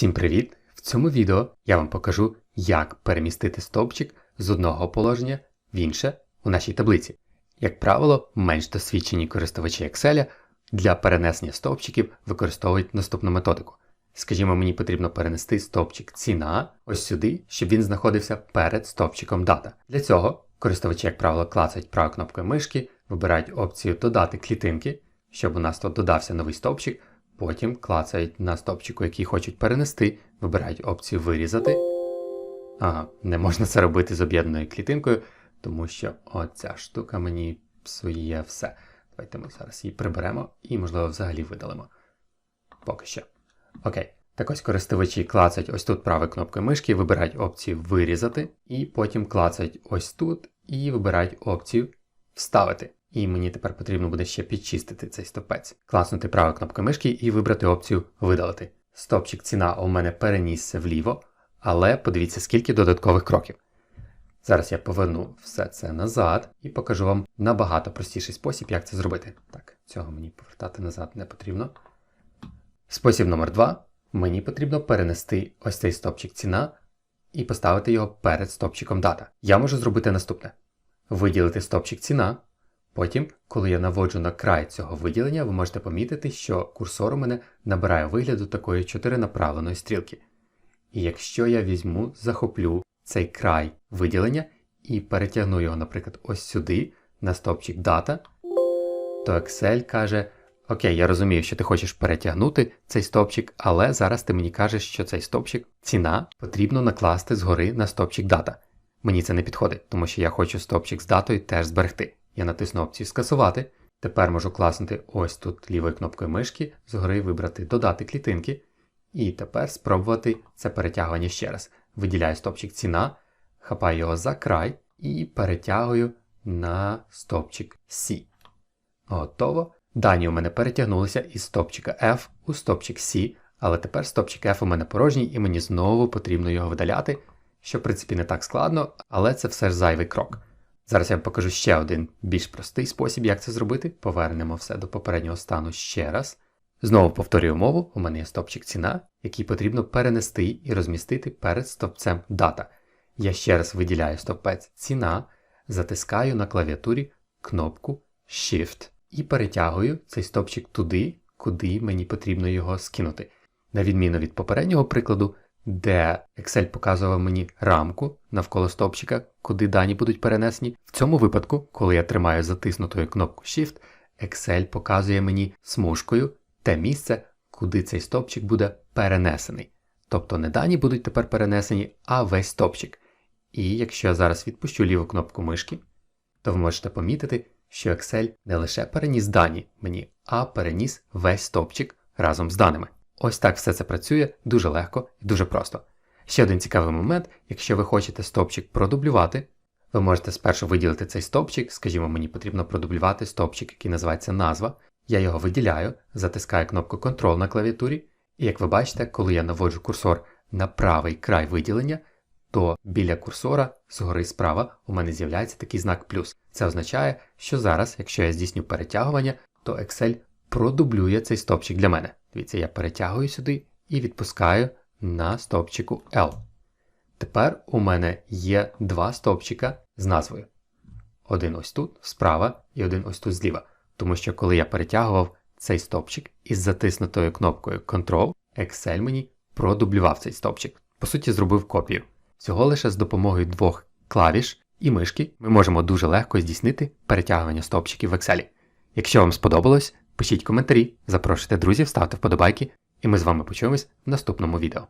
Всім привіт! В цьому відео я вам покажу, як перемістити стовпчик з одного положення в інше у нашій таблиці. Як правило, менш досвідчені користувачі Excel для перенесення стовпчиків використовують наступну методику. Скажімо, мені потрібно перенести стовпчик ціна ось сюди, щоб він знаходився перед стовпчиком дата. Для цього користувачі, як правило, клацають правою кнопкою мишки, вибирають опцію Додати клітинки, щоб у нас тут додався новий стовпчик. Потім клацають на стопчику, який хочуть перенести, вибирають опцію Вирізати. Ага, не можна це робити з об'єднаною клітинкою, тому що оця штука мені псує все. Давайте ми зараз її приберемо і, можливо, взагалі видалимо. Поки що. Окей. Так ось користувачі клацають ось тут правою кнопкою мишки, вибирають опцію Вирізати, і потім клацають ось тут і вибирають опцію Вставити. І мені тепер потрібно буде ще підчистити цей стопець. Класнути правою кнопкою мишки і вибрати опцію Видалити. Стопчик ціна у мене перенісся вліво, але подивіться, скільки додаткових кроків. Зараз я поверну все це назад і покажу вам набагато простіший спосіб, як це зробити. Так, цього мені повертати назад не потрібно. Спосіб номер 2. Мені потрібно перенести ось цей стопчик ціна і поставити його перед стопчиком дата. Я можу зробити наступне: виділити стопчик ціна. Потім, коли я наводжу на край цього виділення, ви можете помітити, що курсор у мене набирає вигляду такої чотиринаправленої стрілки. І якщо я візьму, захоплю цей край виділення і перетягну його, наприклад, ось сюди, на стопчик дата, то Excel каже: Окей, я розумію, що ти хочеш перетягнути цей стопчик, але зараз ти мені кажеш, що цей стопчик ціна потрібно накласти згори на стопчик дата. Мені це не підходить, тому що я хочу стопчик з датою теж зберегти. Я натисну опцію Скасувати. Тепер можу класнути ось тут лівою кнопкою мишки, згори вибрати Додати клітинки. І тепер спробувати це перетягування ще раз. Виділяю стопчик ціна, хапаю його за край і перетягую на стопчик C. Готово. Дані у мене перетягнулися із стопчика F у стопчик C, але тепер стопчик F у мене порожній і мені знову потрібно його видаляти, що в принципі не так складно, але це все ж зайвий крок. Зараз я вам покажу ще один більш простий спосіб, як це зробити. Повернемо все до попереднього стану ще раз. Знову повторюю умову, у мене є стопчик ціна, який потрібно перенести і розмістити перед стопцем дата. Я ще раз виділяю стопець ціна, затискаю на клавіатурі кнопку Shift і перетягую цей стопчик туди, куди мені потрібно його скинути. На відміну від попереднього прикладу, де Excel показував мені рамку навколо стовпчика, куди дані будуть перенесені. В цьому випадку, коли я тримаю затиснутою кнопку Shift, Excel показує мені смужкою те місце, куди цей стовпчик буде перенесений. Тобто не дані будуть тепер перенесені, а весь стовпчик. І якщо я зараз відпущу ліву кнопку мишки, то ви можете помітити, що Excel не лише переніс дані мені, а переніс весь стовпчик разом з даними. Ось так все це працює дуже легко і дуже просто. Ще один цікавий момент, якщо ви хочете стопчик продублювати, ви можете спершу виділити цей стопчик, скажімо, мені потрібно продублювати стопчик, який називається назва. Я його виділяю, затискаю кнопку Ctrl на клавіатурі, і як ви бачите, коли я наводжу курсор на правий край виділення, то біля курсора згори справа у мене з'являється такий знак плюс. Це означає, що зараз, якщо я здійсню перетягування, то Excel продублює цей стопчик для мене. Дивіться, я перетягую сюди і відпускаю на стовпчику L. Тепер у мене є два стовпчика з назвою. Один ось тут справа і один ось тут зліва. Тому що коли я перетягував цей стовпчик із затиснутою кнопкою Ctrl, Excel мені продублював цей стовпчик. По суті, зробив копію. Всього лише з допомогою двох клавіш і мишки ми можемо дуже легко здійснити перетягування стовпчиків в Excel. Якщо вам сподобалось, Пишіть коментарі, запрошуйте друзів, ставте вподобайки, і ми з вами почуємось в наступному відео.